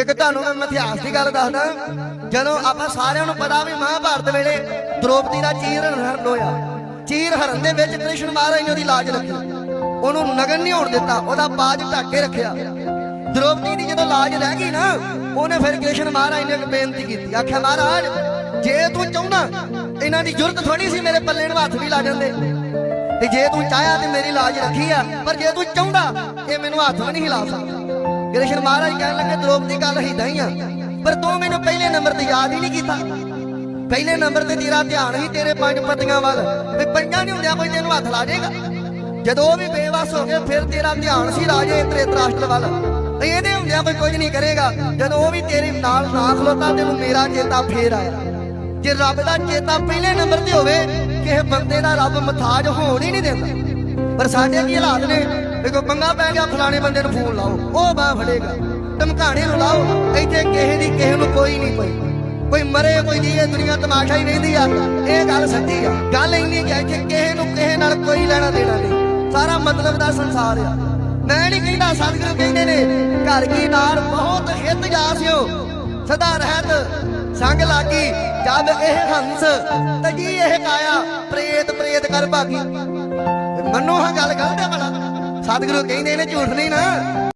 ਇੱਕ ਤੁਹਾਨੂੰ ਮੈਂ ਇਤਿਹਾਸ ਦੀ ਗੱਲ ਦੱਸਦਾ। ਜਦੋਂ ਆਪਾਂ ਸਾਰਿਆਂ ਨੂੰ ਪਤਾ ਵੀ ਮਹਾਭਾਰਤ ਵੇਲੇ ਦ੍ਰੋਪਦੀ ਦਾ ਚੀਰ ਹਰਨ ਹੋਇਆ। ਚੀਰ ਹਰਨ ਦੇ ਵਿੱਚ ਕ੍ਰਿਸ਼ਨ ਮਹਾਰਾਜ ਨੇ ਉਹਦੀ ਲਾਜ ਰੱਖੀ। ਉਹਨੂੰ ਨਗਨ ਨਹੀਂ ਹੋਣ ਦਿੱਤਾ, ਉਹਦਾ ਬਾਜ ਢੱਕ ਕੇ ਰੱਖਿਆ। ਦ੍ਰੋਪਦੀ ਦੀ ਜਦੋਂ ਲਾਜ ਰਹਿ ਗਈ ਨਾ, ਉਹਨੇ ਫਿਰ ਕ੍ਰਿਸ਼ਨ ਮਹਾਰਾਜ ਨੇ ਇੱਕ ਬੇਨਤੀ ਕੀਤੀ। ਆਖਿਆ, ਮਹਾਰਾਜ, ਜੇ ਤੂੰ ਚਾਹੁੰਦਾ, ਇਹਨਾਂ ਦੀ ਜ਼ਰੂਰਤ ਥੋੜੀ ਸੀ, ਮੇਰੇ ਪੱਲੇ ਨੂੰ ਹੱਥ ਵੀ ਲਾ ਜਾਂਦੇ। ਤੇ ਜੇ ਤੂੰ ਚਾਹਿਆ ਤੇ ਮੇਰੀ ਲਾਜ ਰੱਖੀ ਆ, ਪਰ ਜੇ ਤੂੰ ਚਾਹੁੰਦਾ, ਇਹ ਮੈਨੂੰ ਹੱਥ ਵੀ ਨਹੀਂ ਹਿਲਾ ਸਕਦਾ। ਕ੍ਰਿਸ਼ਨ ਮਹਾਰਾਜ ਕਹਿਣ ਲੱਗੇ ਦ੍ਰੋਪਦੀ ਗੱਲ ਹਿੱਦਾਂ ਹੀ ਆ। ਪਰ ਤੂੰ ਮੈਨੂੰ ਪਹਿਲੇ ਨੰਬਰ ਤੇ ਯਾਦ ਹੀ ਨਹੀਂ ਕੀਤਾ। ਪਹਿਲੇ ਨੰਬਰ ਤੇ ਤੇਰਾ ਧਿਆਨ ਹੀ ਤੇਰੇ ਪੰਜ ਪਤੀਆਂ ਵੱਲ। ਵੀ ਪੰਜਾਂ ਨਹੀਂ ਹੁੰਦਿਆਂ ਕੋਈ ਤੈਨੂੰ ਹੱਥ ਲਾ ਜਾਏਗਾ ਜਦੋਂ ਉਹ ਵੀ ਬੇਵਸ ਹੋ ਗਏ, ਫਿਰ ਤੇਰਾ ਧਿਆਨ ਸੀ ਰਾਜੇ ਤ੍ਰੇਤਰਾਸ਼ਟਰ ਵੱਲ। ਇਹਦੇ ਹੁੰਦਿਆਂ ਕੋਈ ਕੁਝ ਨਹੀਂ ਕਰੇਗਾ। ਜਦੋਂ ਉਹ ਵੀ ਤੇਰੇ ਨਾਲ ਨਾ ਖਲੋਤਾ, ਤੈਨੂੰ ਮੇਰਾ ਚੇਤਾ ਫੇਰ ਆਇਆ ਜੇ ਰੱਬ ਦਾ ਚੇਤਾ ਪਹਿਲੇ ਨੰਬਰ ਤੇ ਹੋਵੇ, ਕਿਸੇ ਬੰਦੇ ਦਾ ਰੱਬ ਮਥਾਜ ਹੋਣ ਹੀ ਨਹੀਂ ਦਿੰਦਾ। ਪਰ ਸਾਡੇ ਕੀ ਹਾਲਾਤ ਨੇ। ਵੀ ਕੋਈ ਪੰਗਾ ਪੈ ਗਿਆ, ਫਲਾਣੇ ਬੰਦੇ ਨੂੰ ਫੋਨ ਲਾਓ। ਉਹ ਬਾਹ ਫੜੇਗਾ। ਧਮਕਾਣੇ ਨੂੰ ਲਾਓ। ਇੱਥੇ ਕਿਸੇ ਦੀ, ਕਿਸੇ ਨੂੰ ਕੋਈ ਨਹੀਂ ਪਈ ਕੋਈ ਮਰੇ, ਕੋਈ ਨਹੀਂ ਇਹ ਦੁਨੀਆ ਤਮਾਸ਼ਾ ਹੀ ਰਹਿੰਦੀ ਆ। ਇਹ ਗੱਲ ਸੱਚੀ ਆ। ਗੱਲ ਇੰਨੀ ਕਿ ਇੱਥੇ ਕਿਸੇ ਨੂੰ ਕਿਸੇ ਨਾਲ ਕੋਈ ਲੈਣਾ ਦੇਣਾ ਨਹੀਂ। ਸਾਰਾ ਮਤਲਬ ਦਾ ਸੰਸਾਰ ਆ। ਮੈਂ ਨਹੀਂ ਕਹਿੰਦਾ ਸਤਿਗੁਰੂ ਕਹਿੰਦੇ ਨੇ, ਘਰ ਕੀ ਨਾਰ ਬਹੁਤ ਹਿੱਤ ਜਾਸਿਓ ਸਦਾ ਰਹਿਤ, ਸੰਗ ਲਾਗੀ ਜਦ ਇਹ ਹੰਸ ਤਜੀ ਇਹ ਕਾਇਆ। ਪ੍ਰੇਤ ਪ੍ਰੇਤ ਕਰ ਭਾਗੀ। ਮੰਨੋ ਹਾਂ ਗੱਲ ਗਲਤ ਹੈ ਸਤਿਗੁਰੂ ਕਹਿੰਦੇ ਨੇ ਝੂਠ ਨਹੀਂ ਨਾ।